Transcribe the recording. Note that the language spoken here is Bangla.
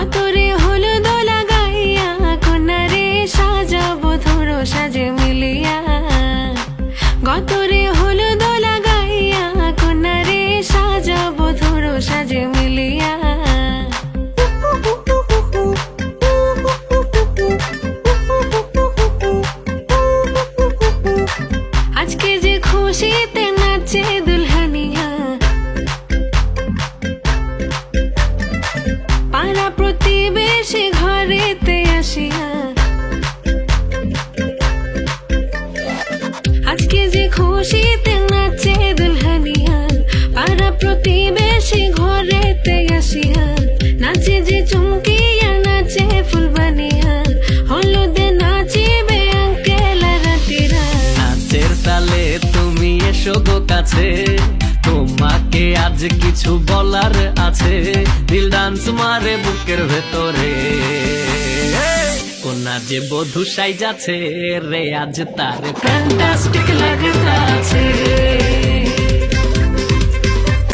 আতরে হলো দোলা গাইয়া কনারে সাজাবো, ধরো সাজে মিলিয়া। গতরে হলো দোলা গাইয়া কনারে সাজাবো, ধরো সাজে মিলিয়া। আজকে যে খুশিতে খুশিতে নাচে দুলহানিহাল পাড়া প্রতিবেশী ঘরেতে আসিহাল নাচে যে চমকিয়া হলুদে নাচিবে তুমি এসো গো কাছে তোমাকে আজ কিছু বলার আছে। দিল ডান্স মারে বুকের ভেতরে। কন্যা যে বধু সাই যাচ্ছে রে আজ তার ফ্যান্টাস্টিক